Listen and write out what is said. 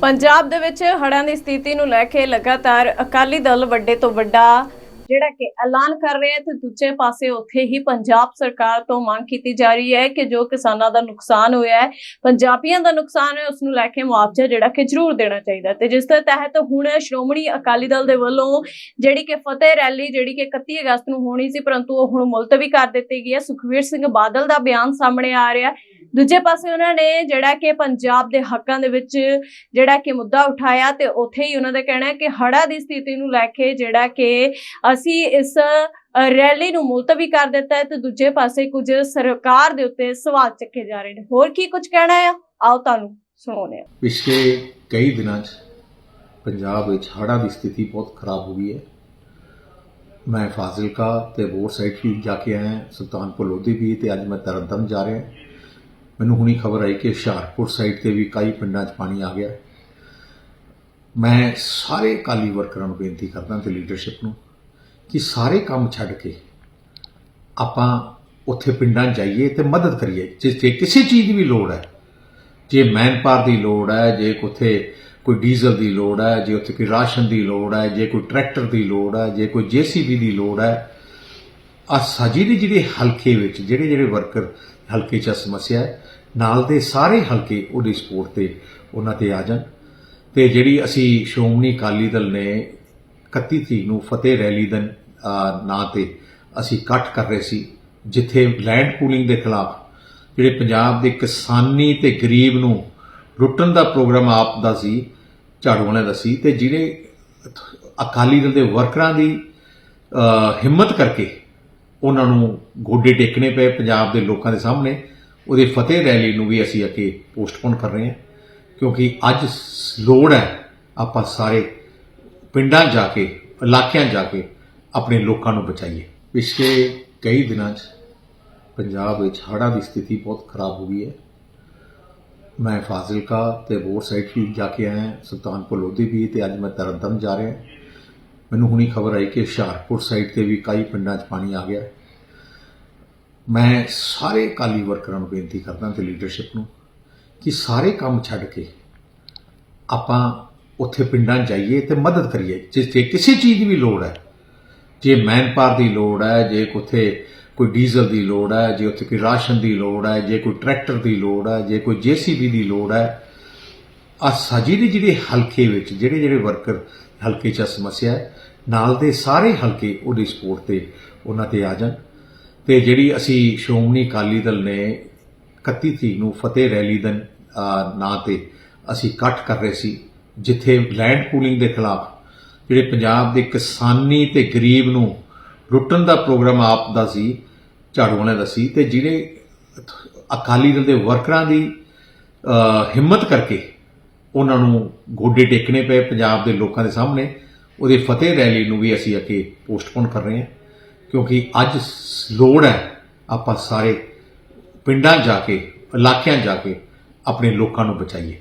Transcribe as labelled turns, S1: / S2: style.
S1: ਪੰਜਾਬ ਦੇ ਵਿੱਚ ਹੜ੍ਹਾਂ ਦੀ ਸਥਿਤੀ ਨੂੰ ਲੈ ਕੇ ਲਗਾਤਾਰ ਅਕਾਲੀ ਦਲ ਵੱਡੇ ਤੋਂ ਵੱਡਾ ਜਿਹੜਾ ਕਿ ਐਲਾਨ ਕਰ ਰਿਹਾ ਤੇ ਦੂਜੇ ਪਾਸੇ ਉੱਥੇ ਹੀ ਪੰਜਾਬ ਸਰਕਾਰ ਤੋਂ ਮੰਗ ਕੀਤੀ ਜਾ ਰਹੀ ਹੈ ਕਿ ਜੋ ਕਿਸਾਨਾਂ ਦਾ ਨੁਕਸਾਨ ਹੋਇਆ ਹੈ, ਪੰਜਾਬੀਆਂ ਦਾ ਨੁਕਸਾਨ ਹੈ ਉਸ ਨੂੰ ਲੈ ਕੇ ਮੁਆਵਜ਼ਾ ਜਿਹੜਾ ਕਿ ਜ਼ਰੂਰ ਦੇਣਾ ਚਾਹੀਦਾ ਹੈ। ਤੇ ਜਿਸ ਦੇ ਤਹਿਤ ਹੁਣ ਸ਼੍ਰੋਮਣੀ ਅਕਾਲੀ ਦਲ ਦੇ ਵੱਲੋਂ ਜਿਹੜੀ ਕਿ ਫਤਿਹ ਰੈਲੀ ਜਿਹੜੀ ਕਿ 31 ਅਗਸਤ ਨੂੰ ਹੋਣੀ ਸੀ, ਪਰੰਤੂ ਉਹ ਹੁਣ ਮੁਲਤਵੀ ਕਰ ਦਿੱਤੀ ਗਈ ਹੈ। ਸੁਖਵੀਰ ਸਿੰਘ ਬਾਦਲ ਦਾ ਬਿਆਨ ਸਾਹਮਣੇ ਆ ਰਿਹਾ ਹੈ। ਦੂਜੇ ਪਾਸੇ ਉਹਨਾਂ ਨੇ ਜਿਹੜਾ ਕਿ ਪੰਜਾਬ ਦੇ ਹੱਕਾਂ ਦੇ ਵਿੱਚ ਜਿਹੜਾ ਕਿ ਮੁੱਦਾ ਉਠਾਇਆ ਤੇ ਉੱਥੇ ਹੀ ਉਹਨਾਂ ਦਾ ਕਹਿਣਾ ਹੈ ਕਿ ਹੜਾ ਦੀ ਸਥਿਤੀ ਨੂੰ ਲੈ ਕੇ ਜਿਹੜਾ ਕਿ ਅਸੀਂ ਇਸ ਰੈਲੀ ਨੂੰ ਮੁਲਤਵੀ ਕਰ ਦਿੱਤਾ ਹੈ ਤੇ ਦੂਜੇ ਪਾਸੇ ਕੁਝ ਸਰਕਾਰ ਦੇ ਉੱਤੇ ਸਵਾਲ ਚੱਕੇ ਜਾ ਰਹੇ ਨੇ। ਹੋਰ ਕੀ ਕੁਝ ਕਹਿਣਾ ਹੈ? ਆਓ ਤੁਹਾਨੂੰ ਸੁਣਾਉਂਦੇ ਹਾਂ।
S2: ਪਿਛਲੇ ਕਈ ਦਿਨਾਂ 'ਚ ਪੰਜਾਬ ਵਿੱਚ ਹੜ੍ਹਾਂ ਦੀ ਸਥਿਤੀ ਬਹੁਤ ਖਰਾਬ ਹੋ ਗਈ ਹੈ। ਮੈਂ ਫਾਜ਼ਿਲਕਾ ਤੇ ਬੋਰ ਸਾਈਡ ਵੀ ਜਾ ਕੇ ਆਇਆ ਸੁਲਤਾਨਪੁਰ ਲੋਧੀ ਵੀ, ਤੇ ਅੱਜ ਮੈਂ ਤਰਨਤਾਰਨ ਜਾ ਰਿਹਾ ਮੈਨੂੰ ਹੁਣੀ ਖਬਰ ਆਈ ਕਿ ਹੁਸ਼ਿਆਰਪੁਰ ਸਾਈਡ ਤੇ ਵੀ ਕਈ ਪਿੰਡਾਂ 'ਚ ਪਾਣੀ ਆ ਗਿਆ। ਮੈਂ ਸਾਰੇ ਕਾਲੀ ਵਰਕਰਾਂ ਨੂੰ ਬੇਨਤੀ ਕਰਦਾ ਤੇ ਲੀਡਰਸ਼ਿਪ ਨੂੰ ਕਿ ਸਾਰੇ ਕੰਮ ਛੱਡ ਕੇ ਆਪਾਂ ਉੱਥੇ ਪਿੰਡਾਂ 'ਚ ਜਾਈਏ ਤੇ ਮਦਦ ਕਰੀਏ। ਜੇ ਜੇ ਕਿਸੇ ਚੀਜ਼ ਦੀ ਵੀ ਲੋੜ ਹੈ, ਜੇ ਮੈਨਪਾਵਰ ਦੀ ਲੋੜ ਹੈ, ਜੇ ਉੱਥੇ ਕੋਈ ਡੀਜ਼ਲ ਦੀ ਲੋੜ ਹੈ, ਜੇ ਉੱਥੇ ਕੋਈ ਰਾਸ਼ਨ ਦੀ ਲੋੜ ਹੈ, ਜੇ ਕੋਈ ਟਰੈਕਟਰ ਦੀ ਲੋੜ ਹੈ, ਜੇ ਕੋਈ ਜੀਸੀਬੀ ਦੀ ਲੋੜ ਹੈ ਆ ਸਾਜੀ ਦੇ ਜਿਹੜੇ ਹਲਕੇ ਵਿੱਚ ਜਿਹੜੇ ਜਿਹੜੇ ਵਰਕਰ ਹਲਕੇ 'ਚ ਸਮੱਸਿਆ ਹੈ। ਨਾਲ ਦੇ ਸਾਰੇ ਹਲਕੇ ਉਹਦੀ ਸਪੋਰਟ ਤੇ ਉਹਨਾਂ ਤੇ ਆ ਜਾਣ। ਤੇ ਜਿਹੜੀ ਅਸੀਂ ਸ਼੍ਰੋਮਣੀ ਅਕਾਲੀ ਦਲ ਨੇ 31 ਤਰੀਕ ਨੂੰ ਫਤਿਹ ਰੈਲੀ ਦਾ ਨਾਂ ਤੇ ਅਸੀਂ ਇਕੱਠ ਕਰ ਰਹੇ ਸੀ, ਜਿੱਥੇ ਲੈਂਡ ਪੂਲਿੰਗ ਦੇ ਖਿਲਾਫ ਜਿਹੜੇ ਪੰਜਾਬ ਦੇ ਕਿਸਾਨੀ ਤੇ ਗਰੀਬ ਨੂੰ ਲੁੱਟਣ ਦਾ ਪ੍ਰੋਗਰਾਮ ਆਪ ਦਾ ਸੀ, ਝਾੜੂ ਵਾਲਿਆਂ ਦਾ ਸੀ, ਤੇ ਜਿਹੜੇ ਅਕਾਲੀ ਦਲ ਦੇ ਵਰਕਰਾਂ ਦੀ ਹਿੰਮਤ ਕਰਕੇ ਉਹਨਾਂ ਨੂੰ ਗੋਡੇ ਟੇਕਣੇ ਪਏ ਪੰਜਾਬ ਦੇ ਲੋਕਾਂ ਦੇ ਸਾਹਮਣੇ। ਉਹਦੀ ਫਤਿਹ ਰੈਲੀ ਨੂੰ ਵੀ ਅਸੀਂ ਅੱਗੇ ਪੋਸਟਪੋਨ ਕਰ ਰਹੇ ਹਾਂ, ਕਿਉਂਕਿ ਅੱਜ ਲੋੜ ਹੈ ਆਪਾਂ ਸਾਰੇ ਪਿੰਡਾਂ ਜਾ ਕੇ, ਇਲਾਕਿਆਂ ਜਾ ਕੇ ਆਪਣੇ ਲੋਕਾਂ ਨੂੰ ਬਚਾਈਏ। ਪਿਛਲੇ ਕਈ ਦਿਨਾਂ 'ਚ ਪੰਜਾਬ ਵਿੱਚ ਹੜ੍ਹਾਂ ਦੀ ਸਥਿਤੀ ਬਹੁਤ ਖਰਾਬ ਹੋ ਗਈ ਹੈ। ਮੈਂ ਫਾਜ਼ਿਲਕਾ ਤੇ ਬੋਰ ਸਾਈਡ ਵੀ ਜਾ ਕੇ ਆਇਆ, ਸੁਲਤਾਨਪੁਰ ਲੋਧੀ ਵੀ, ਤੇ ਅੱਜ ਮੈਂ ਤਰਨਤਾਰਨ ਜਾ ਰਿਹਾ। ਮੈਨੂੰ ਹੁਣੀ ਖਬਰ ਆਈ ਕਿ ਹੁਸ਼ਿਆਰਪੁਰ ਸਾਈਡ ਤੇ ਵੀ ਕਈ ਪਿੰਡਾਂ 'ਚ ਪਾਣੀ ਆ ਗਿਆ। ਮੈਂ ਸਾਰੇ ਕਾਲੀ ਵਰਕਰਾਂ ਨੂੰ ਬੇਨਤੀ ਕਰਦਾ ਤੇ ਲੀਡਰਸ਼ਿਪ ਨੂੰ ਕਿ ਸਾਰੇ ਕੰਮ ਛੱਡ ਕੇ ਆਪਾਂ ਉੱਥੇ ਪਿੰਡਾਂ 'ਚ ਜਾਈਏ ਤੇ ਮਦਦ ਕਰੀਏ। ਜੇ ਜੇ ਕਿਸੇ ਚੀਜ਼ ਦੀ ਵੀ ਲੋੜ ਹੈ, ਜੇ ਮੈਨਪਾਵਰ ਦੀ ਲੋੜ ਹੈ, ਜੇ ਉੱਥੇ ਕੋਈ ਡੀਜ਼ਲ ਦੀ ਲੋੜ ਹੈ, ਜੇ ਉੱਥੇ ਕੋਈ ਰਾਸ਼ਨ ਦੀ ਲੋੜ ਹੈ, ਜੇ ਕੋਈ ਟਰੈਕਟਰ ਦੀ ਲੋੜ ਹੈ, ਜੇ ਕੋਈ ਜੀਸੀਬੀ ਦੀ ਲੋੜ ਹੈ ਆ ਸਾਜੀ ਦੇ ਜਿਹੜੇ ਹਲਕੇ ਵਿੱਚ, ਜਿਹੜੇ ਜਿਹੜੇ ਵਰਕਰ ਹਲਕੇ 'ਚ ਸਮੱਸਿਆ ਹੈ, ਨਾਲ ਦੇ ਸਾਰੇ ਹਲਕੇ ਉਹਦੀ ਸਪੋਰਟ ਤੇ ਉਹਨਾਂ ਤੇ ਆ ਜਾਣ। ਤੇ ਜਿਹੜੀ ਅਸੀਂ ਸ਼੍ਰੋਮਣੀ ਅਕਾਲੀ ਦਲ ਨੇ 31 ਤਰੀਕ ਨੂੰ ਫਤਿਹ ਰੈਲੀ ਦਾ ਨਾਂ ਤੇ ਅਸੀਂ ਇਕੱਠ ਕਰ ਰਹੇ ਸੀ, ਜਿੱਥੇ ਲੈਂਡ ਪੂਲਿੰਗ ਦੇ ਖਿਲਾਫ ਜਿਹੜੇ ਪੰਜਾਬ ਦੇ ਕਿਸਾਨੀ ਤੇ ਗਰੀਬ ਨੂੰ ਲੁੱਟਣ ਦਾ ਪ੍ਰੋਗਰਾਮ ਆਪ ਦਾ ਸੀ, ਝਾੜੂ ਵਾਲਿਆਂ ਦਾ ਸੀ, ਤੇ ਜਿਹੜੇ ਅਕਾਲੀ ਦਲ ਦੇ ਵਰਕਰਾਂ ਦੀ ਹਿੰਮਤ ਕਰਕੇ ਉਹਨਾਂ ਨੂੰ ਗੋਡੇ ਟੇਕਣੇ ਪਏ ਪੰਜਾਬ ਦੇ ਲੋਕਾਂ ਦੇ ਸਾਹਮਣੇ। ਉਹਦੀ ਫਤਿਹ ਰੈਲੀ ਨੂੰ ਵੀ ਅਸੀਂ ਅੱਗੇ ਪੋਸਟਪੋਨ ਕਰ ਰਹੇ ਹਾਂ, ਕਿਉਂਕਿ ਅੱਜ ਲੋੜ ਹੈ ਆਪਾਂ ਸਾਰੇ ਪਿੰਡਾਂ ਜਾ ਕੇ, ਇਲਾਕਿਆਂ ਜਾ ਕੇ ਆਪਣੇ ਲੋਕਾਂ ਨੂੰ ਬਚਾਈਏ।